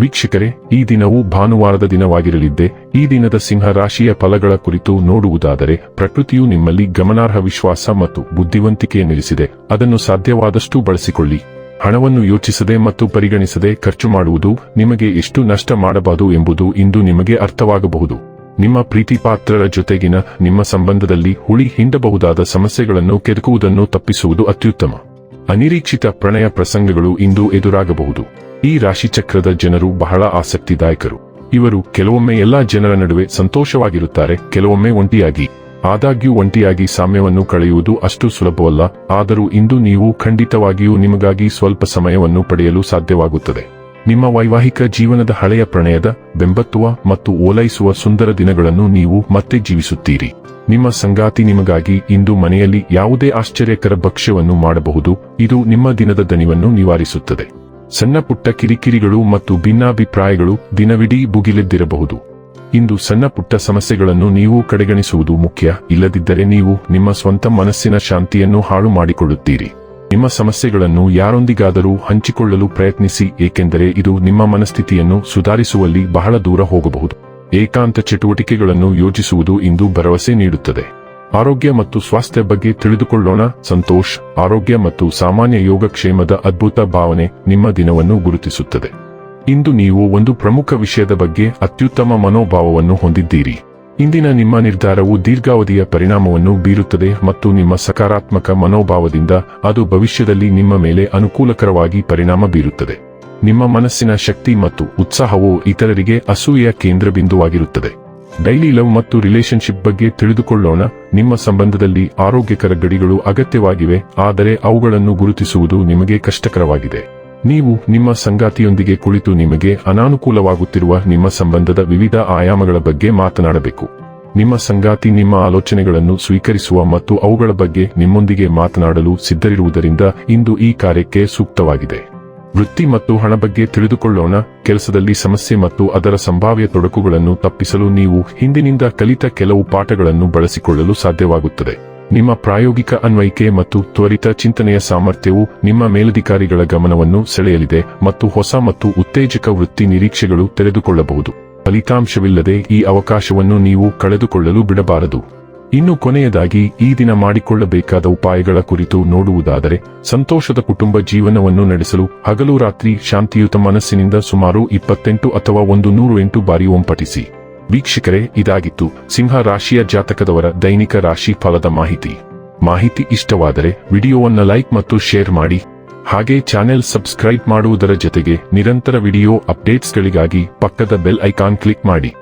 ವೀಕ್ಷಕರೇ, ಈ ದಿನವು ಭಾನುವಾರದ ದಿನವಾಗಿರಲಿದ್ದೆ, ಈ ದಿನದ ಸಿಂಹ ರಾಶಿಯ ಫಲಗಳ ಕುರಿತು ನೋಡುವುದಾದರೆ, ಪ್ರಕೃತಿಯು ನಿಮ್ಮಲ್ಲಿ ಗಮನಾರ್ಹ ವಿಶ್ವಾಸ ಮತ್ತು ಬುದ್ಧಿವಂತಿಕೆ ನಿಲ್ಲಿಸಿದೆ ಅದನ್ನು ಸಾಧ್ಯವಾದಷ್ಟು ಬಳಸಿಕೊಳ್ಳಿ. ಹಣವನ್ನು ಯೋಚಿಸದೆ ಮತ್ತು ಪರಿಗಣಿಸದೆ ಖರ್ಚು ಮಾಡುವುದು ನಿಮಗೆ ಎಷ್ಟು ನಷ್ಟ ಮಾಡಬಹುದು ಎಂಬುದು ಇಂದು ನಿಮಗೆ ಅರ್ಥವಾಗಬಹುದು. ನಿಮ್ಮ ಪ್ರೀತಿ ಪಾತ್ರರ ಜೊತೆಗಿನ ನಿಮ್ಮ ಸಂಬಂಧದಲ್ಲಿ ಹುಳಿ ಹಿಂಡಬಹುದಾದ ಸಮಸ್ಯೆಗಳನ್ನು ಕೆದಕುವುದನ್ನು ತಪ್ಪಿಸುವುದು ಅತ್ಯುತ್ತಮ. ಅನಿರೀಕ್ಷಿತ ಪ್ರಣಯ ಪ್ರಸಂಗಗಳು ಇಂದು ಎದುರಾಗಬಹುದು. ಈ ರಾಶಿಚಕ್ರದ ಜನರು ಬಹಳ ಆಸಕ್ತಿದಾಯಕರು. ಇವರು ಕೆಲವೊಮ್ಮೆ ಎಲ್ಲಾ ಜನರ ನಡುವೆ ಸಂತೋಷವಾಗಿರುತ್ತಾರೆ, ಕೆಲವೊಮ್ಮೆ ಒಂಟಿಯಾಗಿ. ಆದಾಗ್ಯೂ ಒಂಟಿಯಾಗಿ ಸಾಮ್ಯವನ್ನು ಕಳೆಯುವುದು ಅಷ್ಟು ಸುಲಭವಲ್ಲ, ಆದರೂ ಇಂದು ನೀವು ಖಂಡಿತವಾಗಿಯೂ ನಿಮಗಾಗಿ ಸ್ವಲ್ಪ ಸಮಯವನ್ನು ಪಡೆಯಲು ಸಾಧ್ಯವಾಗುತ್ತದೆ. ನಿಮ್ಮ ವೈವಾಹಿಕ ಜೀವನದ ಹಳೆಯ ಪ್ರಣಯದ, ಬೆಂಬತ್ತುವ ಮತ್ತು ಓಲೈಸುವ ಸುಂದರ ದಿನಗಳನ್ನು ನೀವು ಮತ್ತೆ ಜೀವಿಸುತ್ತೀರಿ. ನಿಮ್ಮ ಸಂಗಾತಿ ನಿಮಗಾಗಿ ಇಂದು ಮನೆಯಲ್ಲಿ ಯಾವುದೇ ಆಶ್ಚರ್ಯಕರ ಭಕ್ಷ್ಯವನ್ನು ಮಾಡಬಹುದು, ಇದು ನಿಮ್ಮ ದಿನದ ದನಿವನ್ನು ನಿವಾರಿಸುತ್ತದೆ. ಸಣ್ಣ ಪುಟ್ಟ ಕಿರಿಕಿರಿಗಳು ಮತ್ತು ಭಿನ್ನಾಭಿಪ್ರಾಯಗಳು ದಿನವಿಡೀ ಭುಗಿಲೆದ್ದಿರಬಹುದು. ಇಂದು ಸಣ್ಣ ಪುಟ್ಟ ಸಮಸ್ಯೆಗಳನ್ನು ನೀವು ಕಡೆಗಣಿಸುವುದು ಮುಖ್ಯ, ಇಲ್ಲದಿದ್ದರೆ ನೀವು ನಿಮ್ಮ ಸ್ವಂತ ಮನಸ್ಸಿನ ಶಾಂತಿಯನ್ನು ಹಾಳು ಮಾಡಿಕೊಳ್ಳುತ್ತೀರಿ. ನಿಮ್ಮ ಸಮಸ್ಯೆಗಳನ್ನು ಯಾರೊಂದಿಗಾದರೂ ಹಂಚಿಕೊಳ್ಳಲು ಪ್ರಯತ್ನಿಸಿ, ಏಕೆಂದರೆ ಇದು ನಿಮ್ಮ ಮನಸ್ಥಿತಿಯನ್ನು ಸುಧಾರಿಸುವಲ್ಲಿ ಬಹಳ ದೂರ ಹೋಗಬಹುದು. ಏಕಾಂತ ಚಟುವಟಿಕೆಗಳನ್ನು ಯೋಜಿಸುವುದು ಇಂದು ಭರವಸೆ ನೀಡುತ್ತದೆ. ಆರೋಗ್ಯ ಮತ್ತು ಸ್ವಾಸ್ಥ್ಯ ಬಗ್ಗೆ ತಿಳಿದುಕೊಳ್ಳೋಣ. ಸಂತೋಷ್, ಆರೋಗ್ಯ ಮತ್ತು ಸಾಮಾನ್ಯ ಯೋಗಕ್ಷೇಮದ ಅದ್ಭುತ ಭಾವನೆ ನಿಮ್ಮ ದಿನವನ್ನು ಗುರುತಿಸುತ್ತದೆ. ಇಂದು ನೀವು ಒಂದು ಪ್ರಮುಖ ವಿಷಯದ ಬಗ್ಗೆ ಅತ್ಯುತ್ತಮ ಮನೋಭಾವವನ್ನು ಹೊಂದಿದ್ದೀರಿ. ಇಂದಿನ ನಿಮ್ಮ ನಿರ್ಧಾರವು ದೀರ್ಘಾವಧಿಯ ಪರಿಣಾಮವನ್ನು ಬೀರುತ್ತದೆ ಮತ್ತು ನಿಮ್ಮ ಸಕಾರಾತ್ಮಕ ಮನೋಭಾವದಿಂದ ಅದು ಭವಿಷ್ಯದಲ್ಲಿ ನಿಮ್ಮ ಮೇಲೆ ಅನುಕೂಲಕರವಾಗಿ ಪರಿಣಾಮ ಬೀರುತ್ತದೆ. ನಿಮ್ಮ ಮನಸ್ಸಿನ ಶಕ್ತಿ ಮತ್ತು ಉತ್ಸಾಹವು ಇತರರಿಗೆ ಅಸೂಯೆಯ ಕೇಂದ್ರಬಿಂದುವಾಗಿರುತ್ತದೆ. ಡೈಲಿ ಲವ್ ಮತ್ತು ರಿಲೇಶನ್ಶಿಪ್ ಬಗ್ಗೆ ತಿಳಿದುಕೊಳ್ಳೋಣ. ನಿಮ್ಮ ಸಂಬಂಧದಲ್ಲಿ ಆರೋಗ್ಯಕರ ಗಡಿಗಳು ಅಗತ್ಯವಾಗಿವೆ, ಆದರೆ ಅವುಗಳನ್ನು ಗುರುತಿಸುವುದು ನಿಮಗೆ ಕಷ್ಟಕರವಾಗಿದೆ. ನೀವು ನಿಮ್ಮ ಸಂಗಾತಿಯೊಂದಿಗೆ ಕುಳಿತು ನಿಮಗೆ ಅನಾನುಕೂಲವಾಗುತ್ತಿರುವ ನಿಮ್ಮ ಸಂಬಂಧದ ವಿವಿಧ ಆಯಾಮಗಳ ಬಗ್ಗೆ ಮಾತನಾಡಬೇಕು. ನಿಮ್ಮ ಸಂಗಾತಿ ನಿಮ್ಮ ಆಲೋಚನೆಗಳನ್ನು ಸ್ವೀಕರಿಸುವ ಮತ್ತು ಅವುಗಳ ಬಗ್ಗೆ ನಿಮ್ಮೊಂದಿಗೆ ಮಾತನಾಡಲು ಸಿದ್ಧರಿರುವುದರಿಂದ ಇಂದು ಈ ಕಾರ್ಯಕ್ಕೆ ಸೂಕ್ತವಾಗಿದೆ. ವೃತ್ತಿ ಮತ್ತು ಹಣ ಬಗ್ಗೆ ತಿಳಿದುಕೊಳ್ಳೋಣ. ಕೆಲಸದಲ್ಲಿ ಸಮಸ್ಯೆ ಮತ್ತು ಅದರ ಸಂಭಾವ್ಯ ತೊಡಕುಗಳನ್ನು ತಪ್ಪಿಸಲು ನೀವು ಹಿಂದಿನಿಂದ ಕಲಿತ ಕೆಲವು ಪಾಠಗಳನ್ನು ಬಳಸಿಕೊಳ್ಳಲು ಸಾಧ್ಯವಾಗುತ್ತದೆ. ನಿಮ್ಮ ಪ್ರಾಯೋಗಿಕ ಅನ್ವಯಿಕೆ ಮತ್ತು ತ್ವರಿತ ಚಿಂತನೆಯ ಸಾಮರ್ಥ್ಯವು ನಿಮ್ಮ ಮೇಲಧಿಕಾರಿಗಳ ಗಮನವನ್ನು ಸೆಳೆಯಲಿದೆ ಮತ್ತು ಹೊಸ ಮತ್ತು ಉತ್ತೇಜಕ ವೃತ್ತಿ ನಿರೀಕ್ಷೆಗಳು ತೆರೆದುಕೊಳ್ಳಬಹುದು. ಫಲಿತಾಂಶವಿಲ್ಲದೆ ಈ ಅವಕಾಶವನ್ನು ನೀವು ಕಳೆದುಕೊಳ್ಳಲು ಬಿಡಬಾರದು. ಇನ್ನು ಕೊನೆಯದಾಗಿ ಈ ದಿನ ಮಾಡಿಕೊಳ್ಳಬೇಕಾದ ಉಪಾಯಗಳ ಕುರಿತು ನೋಡುವುದಾದರೆ, ಸಂತೋಷದ ಕುಟುಂಬ ಜೀವನವನ್ನು ನಡೆಸಲು ಹಗಲು ರಾತ್ರಿ ಶಾಂತಿಯುತ ಮನಸ್ಸಿನಿಂದ ಸುಮಾರು ಇಪ್ಪತ್ತೆಂಟು ಅಥವಾ ಒಂದು ನೂರು ಎಂಟು ಬಾರಿ ಒಂಪಟಿಸಿ ವೀಕ್ಷಕರೇ, ಇದಾಗಿತ್ತು ಸಿಂಹ ರಾಶಿಯ ಜಾತಕದವರ ದೈನಿಕ ರಾಶಿ ಫಲದ ಮಾಹಿತಿ. ಮಾಹಿತಿ ಇಷ್ಟವಾದರೆ ವಿಡಿಯೋವನ್ನು ಲೈಕ್ ಮತ್ತು ಶೇರ್ ಮಾಡಿ. ಹಾಗೆ ಚಾನೆಲ್ ಸಬ್ಸ್ಕ್ರೈಬ್ ಮಾಡುವುದರ ಜೊತೆಗೆ ನಿರಂತರ ವಿಡಿಯೋ ಅಪ್ಡೇಟ್ಸ್ಗಳಿಗಾಗಿ ಪಕ್ಕದ ಬೆಲ್ ಐಕಾನ್ ಕ್ಲಿಕ್ ಮಾಡಿ.